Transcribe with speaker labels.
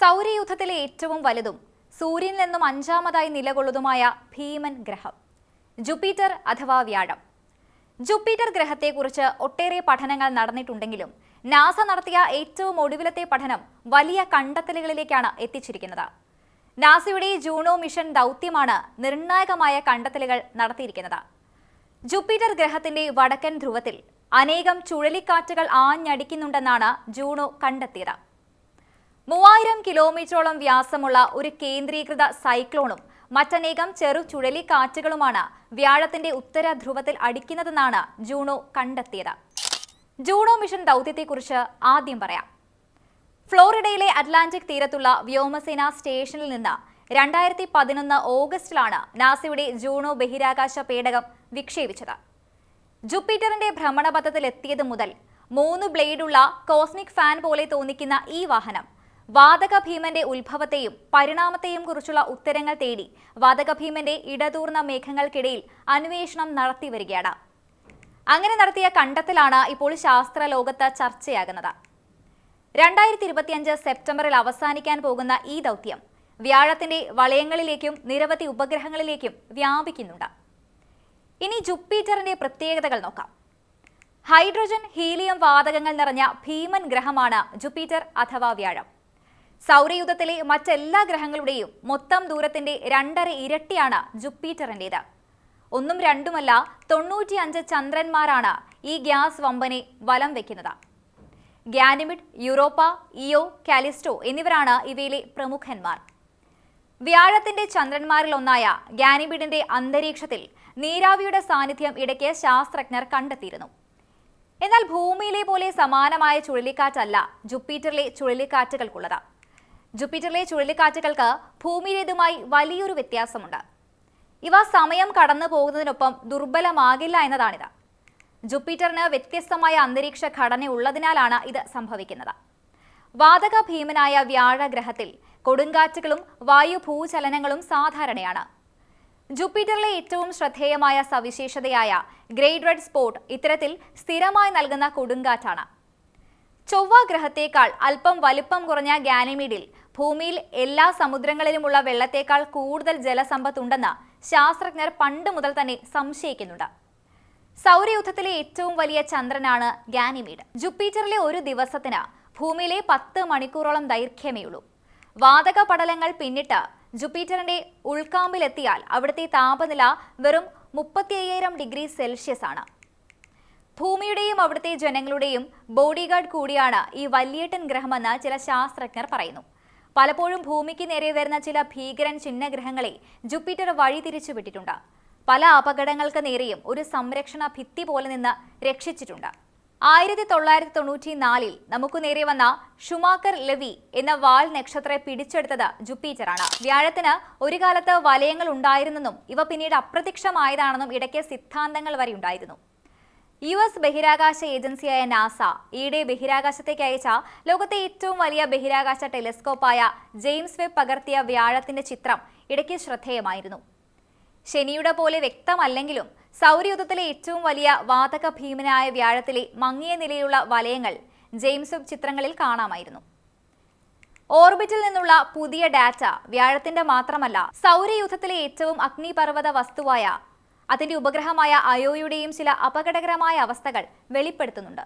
Speaker 1: സൗരയൂഥത്തിലെ ഏറ്റവും വലുതും സൂര്യനിൽ നിന്നും അഞ്ചാമതായി നിലകൊള്ളുന്നതുമായ ഭീമൻ ഗ്രഹം. ജുപ്പിറ്റർ അഥവാ വ്യാഴം. ജുപ്പിറ്റർ ഗ്രഹത്തെക്കുറിച്ച് ഒട്ടേറെ പഠനങ്ങൾ നടന്നിട്ടുണ്ടെങ്കിലും നാസ നടത്തിയ ഏറ്റവും ഒടുവിലത്തെ പഠനം വലിയ കണ്ടെത്തലുകളിലേക്കാണ് എത്തിച്ചിരിക്കുന്നത്. നാസയുടെ ജൂണോ മിഷൻ ദൗത്യമാണ് നിർണായകമായ കണ്ടെത്തലുകൾ നടത്തിയിരിക്കുന്നത്. ജുപ്പിറ്റർ ഗ്രഹത്തിന്റെ വടക്കൻ ധ്രുവത്തിൽ അനേകം ചുഴലിക്കാറ്റുകൾ ആഞ്ഞടിക്കുന്നുണ്ടെന്നാണ് ജൂണോ കണ്ടെത്തിയത്. മൂവായിരം കിലോമീറ്ററോളം വ്യാസമുള്ള ഒരു കേന്ദ്രീകൃത സൈക്ലോണും മറ്റനേകം ചെറു ചുഴലിക്കാറ്റുകളുമാണ് വ്യാഴത്തിന്റെ ഉത്തര ധ്രുവത്തിൽ അടിക്കുന്നതെന്നാണ് ജൂണോ കണ്ടെത്തിയത്. ജൂണോ മിഷൻ ദൗത്യത്തെക്കുറിച്ച് ആദ്യം പറയാം. ഫ്ലോറിഡയിലെ അറ്റ്ലാന്റിക് തീരത്തുള്ള വ്യോമസേന സ്റ്റേഷനിൽ നിന്ന് രണ്ടായിരത്തി പതിനൊന്ന് ഓഗസ്റ്റിലാണ് നാസയുടെ ജൂണോ ബഹിരാകാശ പേടകം വിക്ഷേപിച്ചത്. ജുപ്പിറ്ററിന്റെ ഭ്രമണപഥത്തിൽ എത്തിയത് മുതൽ മൂന്ന് ബ്ലേഡുള്ള കോസ്മിക് ഫാൻ പോലെ തോന്നിക്കുന്ന ഈ വാഹനം വാതക ഭീമന്റെ ഉത്ഭവത്തെയും പരിണാമത്തെയും കുറിച്ചുള്ള ഉത്തരങ്ങൾ തേടി വാതക ഭീമന്റെ ഇടതൂർന്ന മേഘങ്ങൾക്കിടയിൽ അന്വേഷണം നടത്തിവരികയാണ്. അങ്ങനെ നടത്തിയ കണ്ടെത്തലാണ് ഇപ്പോൾ ശാസ്ത്ര ലോകത്ത് ചർച്ചയാകുന്നത്. രണ്ടായിരത്തി ഇരുപത്തിയഞ്ച് സെപ്റ്റംബറിൽ അവസാനിക്കാൻ പോകുന്ന ഈ ദൗത്യം വ്യാഴത്തിന്റെ വളയങ്ങളിലേക്കും നിരവധി ഉപഗ്രഹങ്ങളിലേക്കും വ്യാപിക്കുന്നുണ്ട്. ഇനി ജുപ്പിറ്ററിന്റെ പ്രത്യേകതകൾ നോക്കാം. ഹൈഡ്രജൻ ഹീലിയം വാതകങ്ങൾ നിറഞ്ഞ ഭീമൻ ഗ്രഹമാണ് ജുപ്പിറ്റർ അഥവാ വ്യാഴം. സൗരയൂഥത്തിലെ മറ്റെല്ലാ ഗ്രഹങ്ങളുടെയും മൊത്തം ദൂരത്തിന്റെ രണ്ടര ഇരട്ടിയാണ് ജുപ്പിറ്ററിന്റെത് ഒന്നും രണ്ടുമല്ല തൊണ്ണൂറ്റിയഞ്ച് ചന്ദ്രന്മാരാണ് ഈ ഗ്യാസ് വമ്പനെ വലം വയ്ക്കുന്നത് ഗാനിമിഡ് യൂറോപ്പ ഇയോ കാലിസ്റ്റോ എന്നിവരാണ് ഇവയിലെ പ്രമുഖന്മാർ. വ്യാഴത്തിന്റെ ചന്ദ്രന്മാരിൽ ഒന്നായ ഗാനിബിഡിന്റെ അന്തരീക്ഷത്തിൽ നീരാവിയുടെ സാന്നിധ്യം ഇടയ്ക്ക് ശാസ്ത്രജ്ഞർ കണ്ടെത്തിയിരുന്നു. എന്നാൽ ഭൂമിയിലെ പോലെ സമാനമായ ചുഴലിക്കാറ്റല്ല ജുപ്പീറ്ററിലെ ചുഴലിക്കാറ്റുകൾക്കുള്ളത്. ജുപ്പിറ്ററിലെ ചുഴലിക്കാറ്റുകൾക്ക് ഭൂമിയിലേതുമായി വലിയൊരു വ്യത്യാസമുണ്ട്. ഇവ സമയം കടന്നു പോകുന്നതിനൊപ്പം ദുർബലമാകില്ല എന്നതാണിത്. ജുപ്പിറ്ററിന് വ്യത്യസ്തമായ അന്തരീക്ഷ ഘടന ഉള്ളതിനാലാണ് ഇത് സംഭവിക്കുന്നത്. വാതക ഭീമനായ വ്യാഴഗ്രഹത്തിൽ കൊടുങ്കാറ്റുകളും വായുഭൂചലനങ്ങളും സാധാരണയാണ്. ജുപ്പിറ്ററിലെ ഏറ്റവും ശ്രദ്ധേയമായ സവിശേഷതയായ ഗ്രേറ്റ് റെഡ് സ്പോട്ട് ഇത്തരത്തിൽ സ്ഥിരമായി നൽകുന്ന കൊടുങ്കാറ്റാണ്. ചൊവ്വ ഗ്രഹത്തേക്കാൾ അല്പം വലിപ്പം കുറഞ്ഞ ഗാനിമീഡിൽ ഭൂമിയിൽ എല്ലാ സമുദ്രങ്ങളിലുമുള്ള വെള്ളത്തേക്കാൾ കൂടുതൽ ജലസമ്പത്തുണ്ടെന്ന് ശാസ്ത്രജ്ഞർ പണ്ട് മുതൽ തന്നെ സംശയിക്കുന്നുണ്ട്. സൗരയുദ്ധത്തിലെ ഏറ്റവും വലിയ ചന്ദ്രനാണ് ഗാനിമീഡ്. ജുപ്പീറ്ററിലെ ഒരു ദിവസത്തിന് ഭൂമിയിലെ പത്ത് മണിക്കൂറോളം ദൈർഘ്യമേയുള്ളൂ. വാതക പടലങ്ങൾ പിന്നിട്ട് ജുപ്പീറ്ററിന്റെ ഉൾക്കാമ്പിലെത്തിയാൽ അവിടുത്തെ താപനില വെറും മുപ്പത്തി അയ്യായിരം ഡിഗ്രി സെൽഷ്യസ് ആണ്. ഭൂമിയുടെയും അവിടുത്തെ ജനങ്ങളുടെയും ബോഡിഗാർഡ് കൂടിയാണ് ഈ വല്യേട്ടൻ ഗ്രഹമെന്ന് ചില ശാസ്ത്രജ്ഞർ പറയുന്നു. പലപ്പോഴും ഭൂമിക്ക് നേരെ വരുന്ന ചില ഭീകരൻ ചിഹ്നഗ്രഹങ്ങളെ ജുപ്പിറ്റർ വഴി വിട്ടിട്ടുണ്ട് പല അപകടങ്ങൾക്ക് നേരെയും ഒരു സംരക്ഷണ ഭിത്തി പോലെ നിന്ന് രക്ഷിച്ചിട്ടുണ്ട്. ആയിരത്തി തൊള്ളായിരത്തി തൊണ്ണൂറ്റി നാലിൽ നമുക്ക് നേരെ വന്ന ഷുമാക്കർ ലെവി എന്ന വാൽ നക്ഷത്രത്തെ പിടിച്ചെടുത്തത് ജുപ്പിറ്ററാണ്. വ്യാഴത്തിന് ഒരു കാലത്ത് വലയങ്ങൾ ഉണ്ടായിരുന്നെന്നും ഇവ പിന്നീട് അപ്രത്യക്ഷമായതാണെന്നും ഇടയ്ക്ക് സിദ്ധാന്തങ്ങൾ വരെ ഉണ്ടായിരുന്നു. യു എസ് ബഹിരാകാശ ഏജൻസിയായ നാസ ഈയിടെ ബഹിരാകാശത്തേക്ക് അയച്ച ലോകത്തെ ഏറ്റവും വലിയ ബഹിരാകാശ ടെലിസ്കോപ്പായ ജെയിംസ് വെബ് പകർത്തിയ വ്യാഴത്തിന്റെ ചിത്രം ഇടയ്ക്ക് ശ്രദ്ധേയമായിരുന്നു. ശനിയുടെ പോലെ വ്യക്തമല്ലെങ്കിലും സൗരയൂഥത്തിലെ ഏറ്റവും വലിയ വാതക ഭീമനായ വ്യാഴത്തിലെ മങ്ങിയ നിലയിലുള്ള വലയങ്ങൾ ജെയിംസ് വെബ് ചിത്രങ്ങളിൽ കാണാമായിരുന്നു. ഓർബിറ്റിൽ നിന്നുള്ള പുതിയ ഡാറ്റ വ്യാഴത്തിന്റെ മാത്രമല്ല സൗരയൂഥത്തിലെ ഏറ്റവും അഗ്നിപർവത വസ്തുവായ അതിന്റെ ഉപഗ്രഹമായ അയോയുടെയും ചില അപകടകരമായ അവസ്ഥകൾ വെളിപ്പെടുത്തുന്നുണ്ട്.